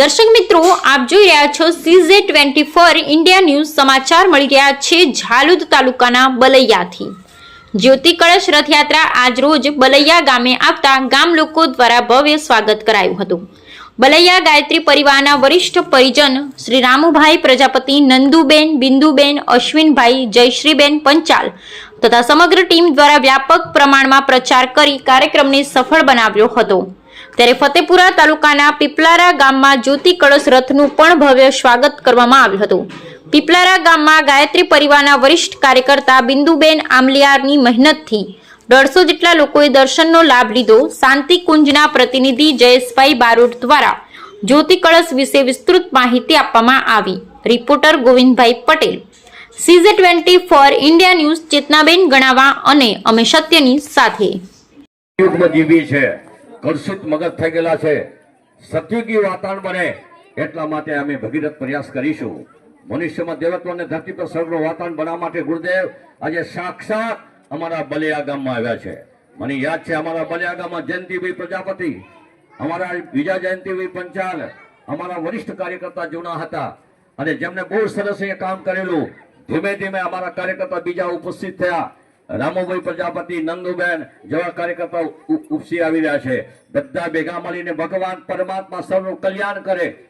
દર્શક મિત્રો, આપ જોઈ રહ્યા છો સીઝે ટ્વેન્ટી ફોર ઇન્ડિયા ન્યૂઝ સમાચાર મળી રહ્યા છે ઝાલુદ તાલુકાના બલૈયાથી. જ્યોતિ કળશ રથયાત્રા આજરોજ બલૈયા ગામે આવતા ગામ લોકો દ્વારા ભવ્ય સ્વાગત કરાયું હતું. બલૈયા ગાયત્રી પરિવારના વરિષ્ઠ પરિજન શ્રી રામુભાઈ પ્રજાપતિ, નંદુબેન, બિંદુબેન, અશ્વિનભાઈ, જયશ્રીબેન પંચાલ તથા સમગ્ર ટીમ દ્વારા વ્યાપક પ્રમાણમાં પ્રચાર કરી કાર્યક્રમને સફળ બનાવ્યો હતો. ત્યારે ફતેપુરા તાલુકાના પીપલારા ગામમાં જ્યોતિ કળશ રથનું પણ ભવ્ય સ્વાગત કરવામાં આવ્યું હતું. પીપલારા ગામમાં ગાયત્રી પરિવારના વરિષ્ઠ કાર્યકર્તા બિંદુબેન આમલિયારની મહેનતથી દોઢસો જેટલા લોકોએ દર્શનનો લાભ લીધો. શાંતિ કુંજના પ્રતિનિધિ જયેશભાઈ બારોટ દ્વારા જ્યોતિ કળશ વિશે વિસ્તૃત માહિતી આપવામાં આવી. Reporter Govindbhai Patel. સીઝે twenty four India news Chetnaben Ganava અને અમે સત્યની સાથે. છે. કલુષિત મગજ થઈ ગયેલા છે. સત્યુગી વાતાવરણ બને એટલા માટે અમે ભગીરથ પ્રયાસ કરીશું. મનુષ્યમાં દેવત્વ અને ધરતી પર સર્વનું વાતાવરણ બનાવવા માટે ગુરુદેવ આજે સાક્ષાત અમારા બલિયા ગામમાં આવ્યા છે. મને યાદ છે અમારા બલિયા ગામમાં જયંતિભાઈ પ્રજાપતિ, અમારા બીજા જયંતિભાઈ પંચાલ, અમારા વરિષ્ઠ કાર્યકર્તા જૂના હતા અને જેમને બહુ સરસ એ કામ કરેલું. ધીમે ધીમે અમારા કાર્યકર્તા બીજા ઉપસ્થિત થયા. રામુભાઈ પ્રજાપતિ નંદુબેન જેવા કાર્યકર્તાઓ ઉપસી આવી રહ્યા છે. બધા ભેગા મળીને ભગવાન પરમાત્મા સૌનું કલ્યાણ કરે.